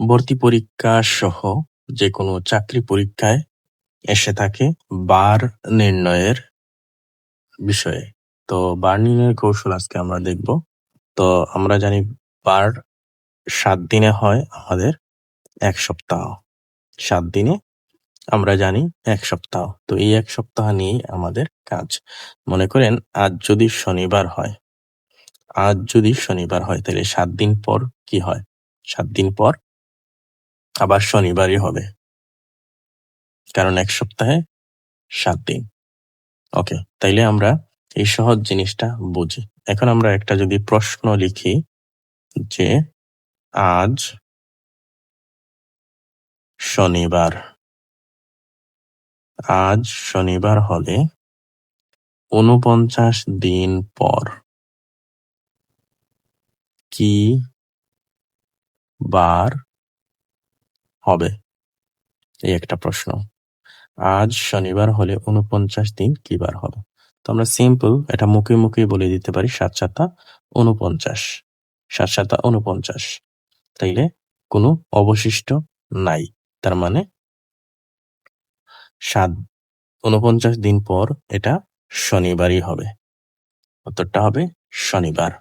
ভর্তি পরীক্ষা সহ যে কোনো চাকরি পরীক্ষায় এসে থাকে বার নির্ণয়ের বিষয়ে। তো বার নির্ণয়ের কৌশল আজকে আমরা দেখব। তো আমরা জানি বার সাত দিনে হয় আমাদের এক সপ্তাহ। সাত দিনে আমরা জানি এক সপ্তাহ। তো এই এক সপ্তাহ নিয়েই আমাদের কাজ। মনে করেন আজ যদি শনিবার হয়, আজ যদি শনিবার হয়, তাহলে সাত দিন পর কি হয়? সাত দিন পর আবার শনিবারই হবে। কারণ এক সপ্তাহে সাত দিন। ওকে, তাইলে আমরা এই সহজ জিনিসটা বুঝি। এখন আমরা একটা যদি প্রশ্ন লিখি যে আজ শনিবার আজ শনিবার হলে উনপঞ্চাশ দিন পর কি বার হবে? এই একটা প্রশ্ন। আজ শনিবার হলে উনপঞ্চাশ দিন কি বার হবে? তো আমরা সিম্পল এটা মুখে মুখে বলে দিতে পারি, সাত সাতা উনপঞ্চাশ সাত সাতা উনপঞ্চাশ তাইলে কোনো অবশিষ্ট নাই। তার মানে সাত উনপঞ্চাশ দিন পর এটা শনিবারই হবে। উত্তরটা হবে শনিবার।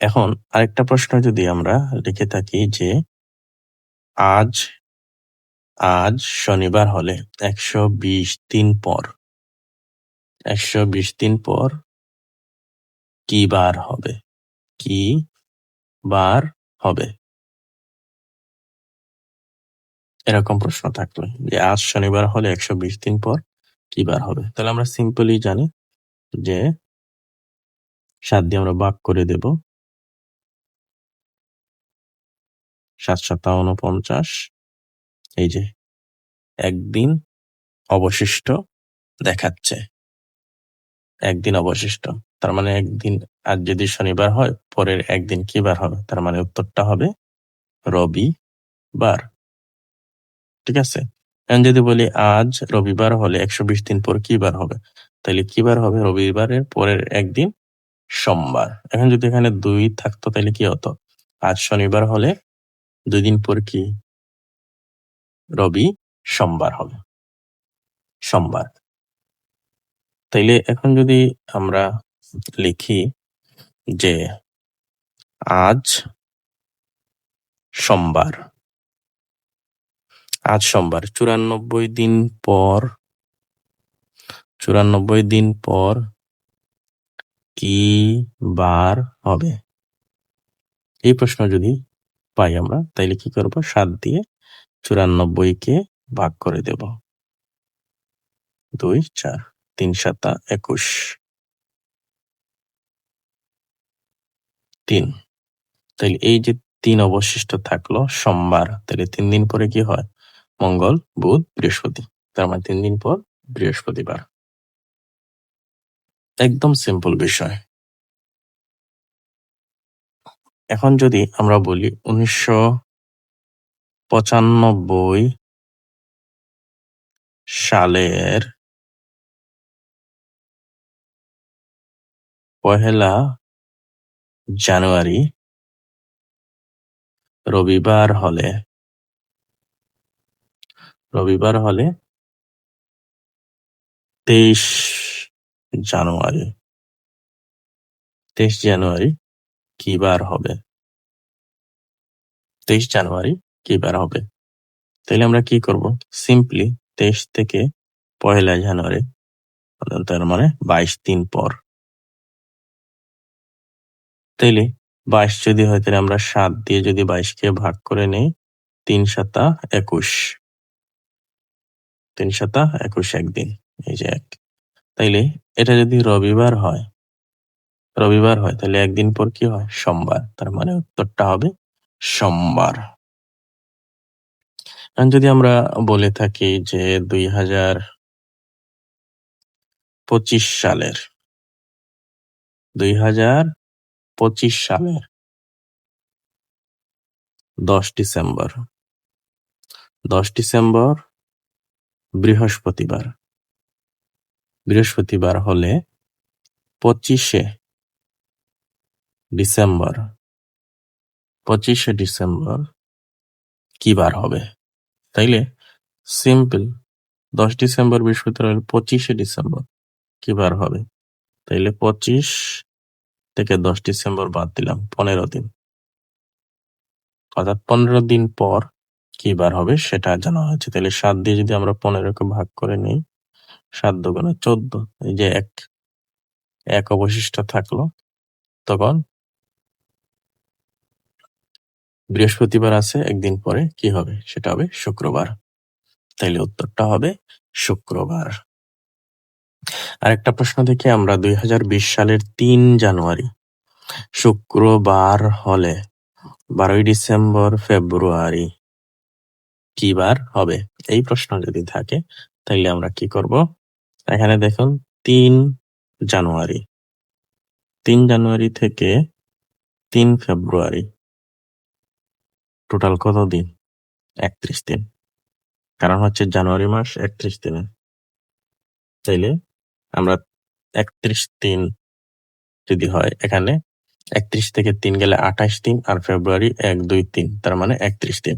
এখন আরেকটা প্রশ্ন যদি আমরা লিখে থাকি যে আজ আজ শনিবার হলে একশো বিশ দিন পর, একশো বিশ দিন পর কি বার হবে? কি বার হবে? এরকম প্রশ্ন থাকলে যে আজ শনিবার হলে একশো বিশ দিন পর কি বার হবে? তাহলে আমরা সিম্পলি জানি যে সাত দিয়ে আমরা ভাগ করে দেব সাত সাতা উনপঞ্চাশ এই যে, একদিন অবশিষ্ট দেখাচ্ছে। একদিন অবশিষ্ট। তার মানে একদিন আজ যদি শনিবার হয়, পরের একদিন কি বার হবে? তার মানে উত্তরটা হবে রবিবার। ঠিক আছে? এখন যদি বলি আজ রবিবার হলে একশো বিশ দিন পর কি বার হবে? তাহলে কি বার হবে? রবিবারের পরের একদিন সোমবার। এখন যদি এখানে দুই থাকতো, তাহলে কি হতো? আজ শনিবার হলে দুই দিন পর কি? রবি, সোমবার হবে। সোমবার। তাইলে এখন যদি আমরা লিখি যে আজ সোমবার। আজ সোমবার, চুরানব্বই দিন পর, চুরানব্বই দিন পর কি বার হবে? এই প্রশ্ন যদি পাই আমরা, তাইলে কি করব? সাত দিয়ে চুরানব্বই কে ভাগ করে দেব। দুই, চার, তিন, সাতা একুশ। তিন। তাইলে এই যে তিন অবশিষ্ট থাকল, সোমবার তাহলে তিন দিন পরে কি হয়? মঙ্গল, বুধ, বৃহস্পতি। তার মানে তিন দিন পর বৃহস্পতিবার। একদম সিম্পল বিষয়। এখন যদি আমরা বলি উনিশশো পঁচানব্বই সালের পহেলা জানুয়ারি রবিবার হলে রবিবার হলে তেইশ জানুয়ারি তেইশ জানুয়ারি কি বার হবে? তেইশ জানুয়ারি কি বার হবে? তাহলে আমরা কি করব? সিম্পলি তেইশ থেকে পয়লা জানুয়ারি তার মানে বাইশ দিন পর। তাইলে বাইশ যদি হয়, তাহলে আমরা সাত দিয়ে যদি বাইশকে ভাগ করে নেই, তিন সাতা একুশ। তিন সাতা একুশ একদিন, এই যে এক। তাইলে এটা যদি রবিবার হয় রবিবার হয়, তাহলে একদিন পর কি হয়? সোমবার। তার মানে উত্তরটা হবে সোমবার। যদি আমরা বলে থাকি যে দুই হাজার পঁচিশ সালের, দুই হাজার পঁচিশ সালের দশ ডিসেম্বর দশ ডিসেম্বর বৃহস্পতিবার। বৃহস্পতিবার হলে পঁচিশে ডিসেম্বর। পঁচিশে ডিসেম্বর কি বার হবে? তাইলে সিম্পল, দশ ডিসেম্বর বৃহস্পতিবার, পঁচিশে ডিসেম্বর কি বার হবে? তাইলে পঁচিশ থেকে দশ ডিসেম্বর বাদ দিলাম, পনেরো দিন। অর্থাৎ পনেরো দিন পর কি বার হবে সেটা জানা হয়েছে। তাহলে সাত দিয়ে যদি আমরা পনেরোকে ভাগ করে নিই, সাত দুগুণে চোদ্দ, এই যে এক এক অবশিষ্ট থাকল, তখন বৃহস্পতিবার আছে, একদিন পরে কি হবে? সেটা হবে শুক্রবার। তাইলে উত্তরটা হবে শুক্রবার। আরেকটা প্রশ্ন দেখি আমরা, দুই হাজার বিশ সালের তিন জানুয়ারি, শুক্রবার হলে বারোই ডিসেম্বর ফেব্রুয়ারি কি বার হবে? এই প্রশ্ন যদি থাকে, তাইলে আমরা কি করব? এখানে দেখুন, তিন জানুয়ারি। তিন জানুয়ারি থেকে তিন ফেব্রুয়ারি। টোটাল কত দিন? একত্রিশ দিন। কারণ হচ্ছে জানুয়ারি মাস একত্রিশ দিনে। তাইলে আমরা একত্রিশ দিন যদি হয় এখানে, একত্রিশ থেকে তিন গেলে আঠাশ দিন আর ফেব্রুয়ারি এক, দুই, তিন, তার মানে একত্রিশ দিন।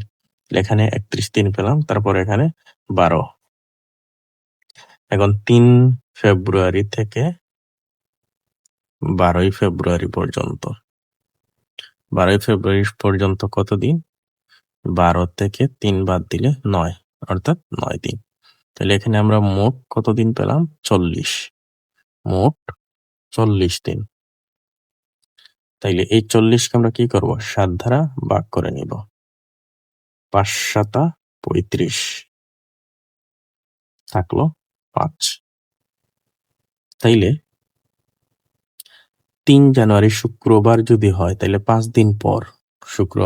এখানে একত্রিশ দিন পেলাম, তারপর এখানে বারো। এখন তিন ফেব্রুয়ারি থেকে বারোই ফেব্রুয়ারি পর্যন্ত। বারোই ফেব্রুয়ারি পর্যন্ত কত দিন? বারো থেকে তিন বাদ দিলে নয়, অর্থাৎ নয় দিন। তাহলে এখানে আমরা মোট কত দিন পেলাম? চল্লিশ। মোট চল্লিশ দিন। তাইলে এই চল্লিশকে আমরা কি করব? সাত ধারা ভাগ করে নিব। পাঁচ সাতা পঁয়ত্রিশ। থাকল পাঁচ। তাইলে তিন জানুয়ারি শুক্রবার যদি হয় তাহলে পাঁচ দিন পর শুক্র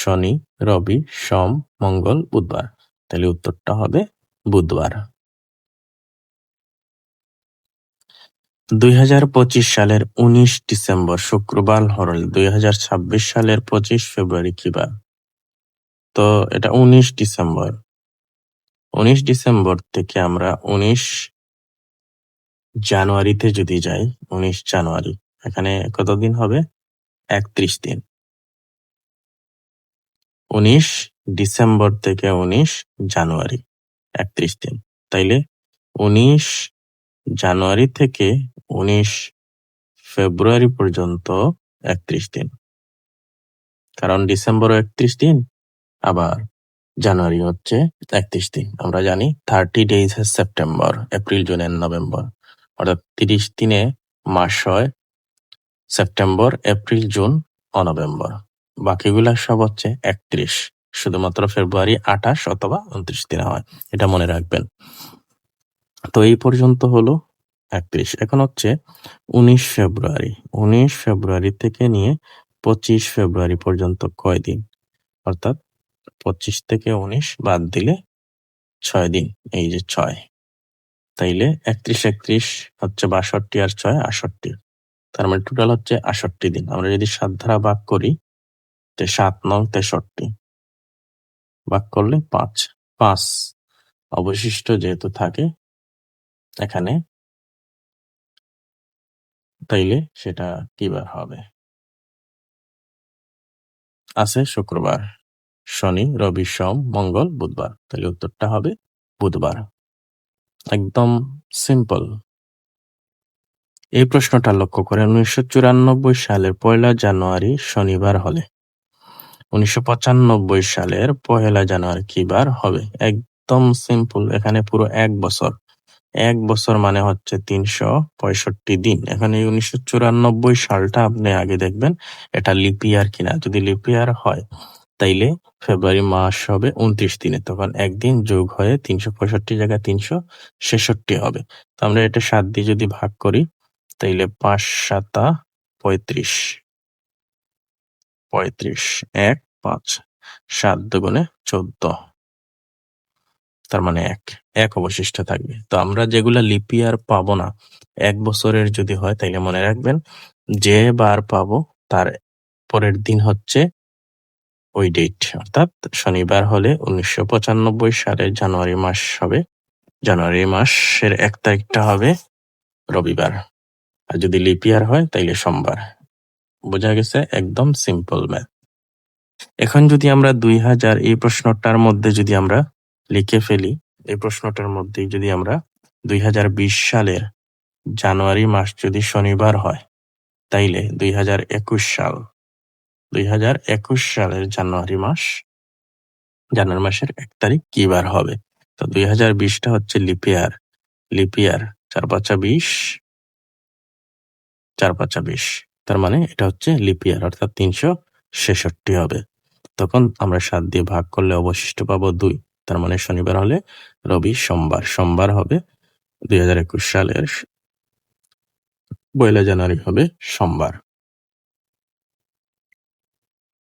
শনি, রবি, সোম, মঙ্গল, বুধবার। তাহলে উত্তরটা হবে বুধবার। দুই হাজার পঁচিশ সালের উনিশ ডিসেম্বর, শুক্রবার হরল দুই হাজার ছাব্বিশ সালের পঁচিশ ফেব্রুয়ারি কি বার? তো এটা উনিশ ডিসেম্বর। উনিশ ডিসেম্বর থেকে আমরা উনিশ জানুয়ারিতে যদি যাই, উনিশ জানুয়ারি, এখানে কতদিন হবে? একত্রিশ দিন। উনিশ ডিসেম্বর থেকে উনিশ জানুয়ারি, একত্রিশ দিন। তাইলে উনিশ জানুয়ারি থেকে উনিশ ফেব্রুয়ারি পর্যন্ত একত্রিশ দিন। কারণ ডিসেম্বরও একত্রিশ দিন, আবার জানুয়ারি হচ্ছে একত্রিশ দিন। আমরা জানি thirty days September, April, June and November. অর্থাৎ তিরিশ দিনে মাস হয় সেপ্টেম্বর, এপ্রিল, জুন ও নভেম্বর। বাকিগুলা সব হচ্ছে একত্রিশ। শুধুমাত্র ফেব্রুয়ারি আঠাশ অথবা উনত্রিশ দিনে হয়, এটা মনে রাখবেন। তো এই পর্যন্ত হলো একত্রিশ। এখন হচ্ছে উনিশ ফেব্রুয়ারি। উনিশ ফেব্রুয়ারি থেকে নিয়ে পঁচিশ ফেব্রুয়ারি পর্যন্ত কয় দিন? অর্থাৎ পঁচিশ থেকে উনিশ বাদ দিলে ছয় দিন, এই যে ছয়। তাইলে একত্রিশ একত্রিশ হচ্ছে বাষট্টি আর ছয় আষট্টি। তার মানে টোটাল হচ্ছে আষট্টি দিন। আমরা যদি সাত ধারা ভাগ করি তো সাত নং তেষট্টি। ভাগ করলে পাঁচ। পাঁচ। অবশিষ্ট যেহেতু থাকে, এখানে তাইলে সেটা কিবার হবে? আছে শুক্রবার, শনি, রবি, সোম, মঙ্গল, বুধবার। তাহলে উত্তরটা হবে বুধবার। একদম সিম্পল। এই প্রশ্নটা লক্ষ্য করে উনিশশো চুরানব্বই সালের পয়লা জানুয়ারি শনিবার হলে উনিশশো পঁচানব্বই সালের পহেলা জানুয়ারি কি বার হবে? একদম সিম্পল এখানে পুরো এক বছর। এক বছর মানে হচ্ছে তিনশো পঁয়ষট্টি দিন। এখানে উনিশশো চুরানব্বই সালটা আপনি আগে দেখবেন, এটা লিপিয়ার কিনা। যদি লিপিয়ার হয়, তাইলে ফেব্রুয়ারি মাস হবে উনত্রিশ দিনে। তখন একদিন যোগ হয়ে তিনশো পঁয়ষট্টি জায়গায় তিনশো ছেষট্টি হবে। তো আমরা এটা সাত দিয়ে যদি ভাগ করি, তাইলে পাঁচ সাতা পঁয়ত্রিশ। পঁয়ত্রিশ, এক, পাঁচ, সাত দুগুণে চোদ্দ। তার মানে এক এক অবশিষ্ট থাকবে। তো আমরা যেগুলা লিপি আর পাবো না, এক বছরের যদি হয় তাইলে মনে রাখবেন, যে বার পাবো তার পরের দিন হচ্ছে ওই ডেট অর্থাৎ শনিবার হলে উনিশশো পঁচানব্বই সালের জানুয়ারি মাস হবে। জানুয়ারি মাসের এক তারিখটা হবে রবিবার। আর যদি লিপিয়ার হয় তাইলে সোমবার। বোঝা গেছে, একদম সিম্পল ম্যাথ এখন যদি আমরা দুই হাজার এই প্রশ্নটার মধ্যে যদি আমরা লিখে ফেলি, এই প্রশ্নটার মধ্যেই যদি আমরা দুই হাজার বিশ সালের জানুয়ারি মাস যদি শনিবার হয়, তাইলে দুই হাজার একুশ সাল, দুই হাজার একুশ সালের জানুয়ারি মাস, জানুয়ারি মাসের এক তারিখ কি বার হবে? তো দুই হাজার বিশটা হচ্ছে লিপিয়ার লিপিয়ার চার পাঁচা বিশ, চার পাঁচা বিশ। তার মানে এটা হচ্ছে লিপিয়ার অর্থাৎ তিনশো ছেষট্টি হবে। তখন আমরা সাত দিয়ে ভাগ করলে অবশিষ্ট পাবো দুই। তার মানে শনিবার হলে রবি সোমবার। সোমবার হবে দুই হাজার একুশ সালের পয়লা জানুয়ারি হবে সোমবার।